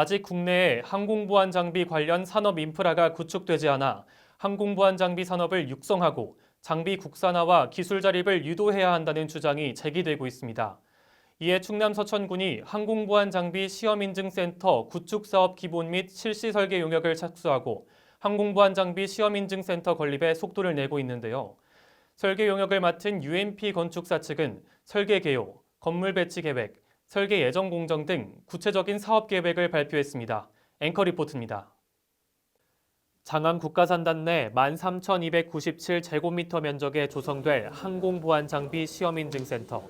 아직 국내에 항공보안 장비 관련 산업 인프라가 구축되지 않아 항공보안 장비 산업을 육성하고 장비 국산화와 기술 자립을 유도해야 한다는 주장이 제기되고 있습니다. 이에 충남 서천군이 항공보안 장비 시험인증센터 구축 사업 기본 및 실시 설계 용역을 착수하고 항공보안 장비 시험인증센터 건립에 속도를 내고 있는데요. 설계 용역을 맡은 UMP 건축사 측은 설계 개요, 건물 배치 계획, 설계 예정 공정 등 구체적인 사업 계획을 발표했습니다. 앵커 리포트입니다. 장안 국가산단 내 13,297제곱미터 면적에 조성될 항공보안장비 시험인증센터.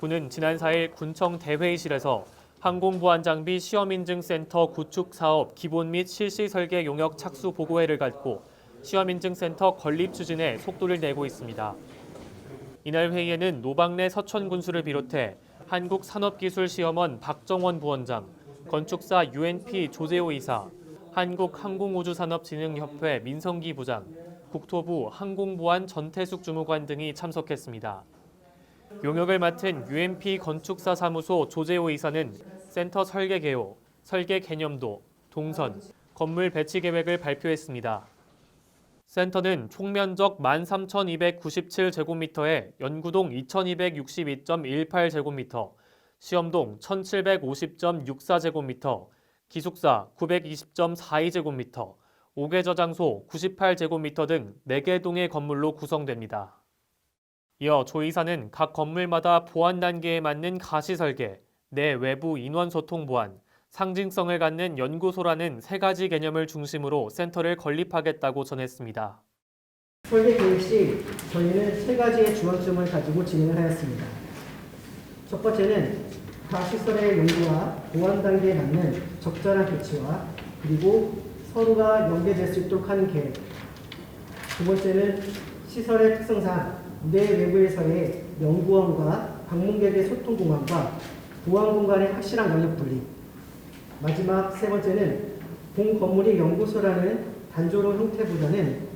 군은 지난 4일 군청 대회의실에서 항공보안장비 시험인증센터 구축 사업 기본 및 실시 설계 용역 착수 보고회를 갖고 시험인증센터 건립 추진에 속도를 내고 있습니다. 이날 회의에는 노방래 서천군수를 비롯해 한국산업기술시험원 박정원 부원장, 건축사 UNP 조재호 이사, 한국항공우주산업진흥협회 민성기 부장, 국토부 항공보안 전태숙 주무관 등이 참석했습니다. 용역을 맡은 UMP 건축사 사무소 조재호 이사는 센터 설계 개요, 설계 개념도, 동선, 건물 배치 계획을 발표했습니다. 센터는 총면적 13,297제곱미터에 연구동 2,262.18제곱미터, 시험동 1,750.64제곱미터, 기숙사 920.42제곱미터, 5개 저장소 98제곱미터 등 4개 동의 건물로 구성됩니다. 이어 조 이사는 각 건물마다 보안 단계에 맞는 가시 설계, 내 외부 인원 소통 보안, 상징성을 갖는 연구소라는 세 가지 개념을 중심으로 센터를 건립하겠다고 전했습니다. 설계 계획 시 저희는 세 가지의 주안점을 가지고 진행을 하였습니다. 첫 번째는 각 시설의 용도와 보안 단계에 맞는 적절한 배치와 그리고 서로가 연계될 수 있도록 하는 계획. 두 번째는 시설의 특성상 내 외부에서의 연구원과 방문객의 소통 공간과 보안 공간의 확실한 영역 분리. 마지막 세 번째는 본 건물이 연구소라는 단조로운 형태보다는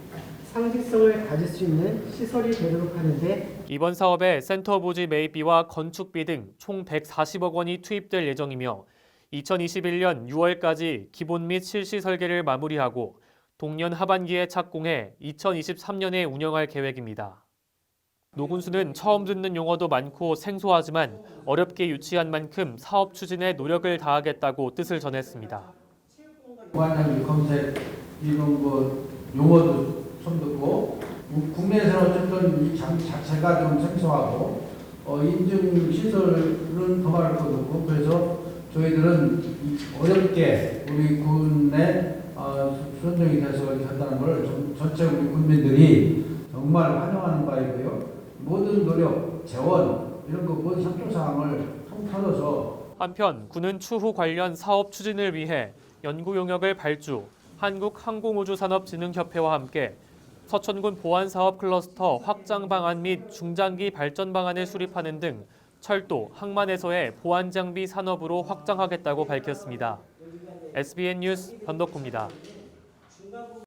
상징성을 가질 수 있는 시설이 되도록 하는데 이번 사업에 센터 부지 매입비와 건축비 등 총 140억 원이 투입될 예정이며 2021년 6월까지 기본 및 실시 설계를 마무리하고 동년 하반기에 착공해 2023년에 운영할 계획입니다. 노군수는 처음 듣는 용어도 많고 생소하지만 어렵게 유치한 만큼 사업 추진에 노력을 다하겠다고 뜻을 전했습니다. 보안장비 검색 이런 뭐 용어도 처음 듣고 국내에서는 어쨌든 이 자체가 좀 생소하고 어, 인증 시설은 더할 것도 없고 그래서 저희들은 이 어렵게 우리 군에 어, 선정이 돼서 한다는 걸좀 전체 우리 군민들이 정말 환영하는 바이고 요. 모든 노력, 재원 이런 거 모든 협조 사항을 통틀어서 한편 군은 추후 관련 사업 추진을 위해 연구 용역을 발주, 한국항공우주산업진흥협회와 함께 서천군 보안사업 클러스터 확장 방안 및 중장기 발전 방안을 수립하는 등 철도, 항만에서의 보안 장비 산업으로 확장하겠다고 밝혔습니다. SBN 뉴스 변덕구입니다.